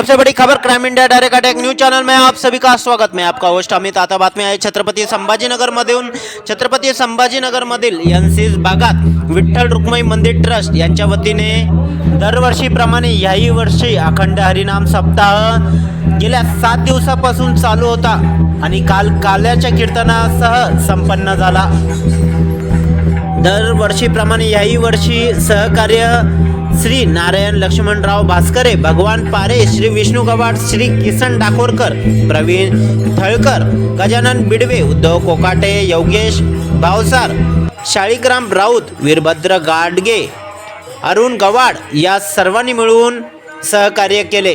सबसे बड़ी खबर crime India direct attack news channel में आप सभी का स्वागत। में आपका होस्ट अमित आता बातमी आहे छत्रपती संभाजीनगरमधून छत्रपती संभाजीनगर मधील एनसीस भागात विठ्ठल रुक्मई मंदिर ट्रस्ट यांच्या वतीने दरवर्षीप्रमाणे याही वर्षी अखंड हरिनाम सप्ताह गेल्या सात दिवसापासून चालू होता आणि काल काल्याच्या कीर्तनासह संपन्न झाला. दरवर्षीप्रमाणे याही वर्षी सहकार्य श्री नारायण लक्ष्मणराव भास्करे भगवान पारे श्री विष्णू गवाड श्री किसन डाकोरकर प्रवीण थळकर गजानन बिडवे उद्धव कोकाटे योगेश भावसार शाळीग्राम राऊत वीरभद्र गाडगे अरुण गवाड या सर्वांनी मिळून सहकार्य केले.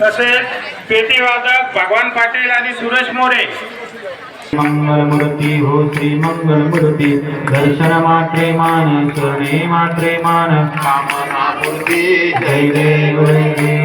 तसेच पेटीवादक भगवान पाटील आणि सुरेश मोरे. मंगलमूर्ती हो श्री मंगलमूर्ती दर्शन मात्रे मान करणे मात्रे मान कामना मूर्ती जय देव जय देव.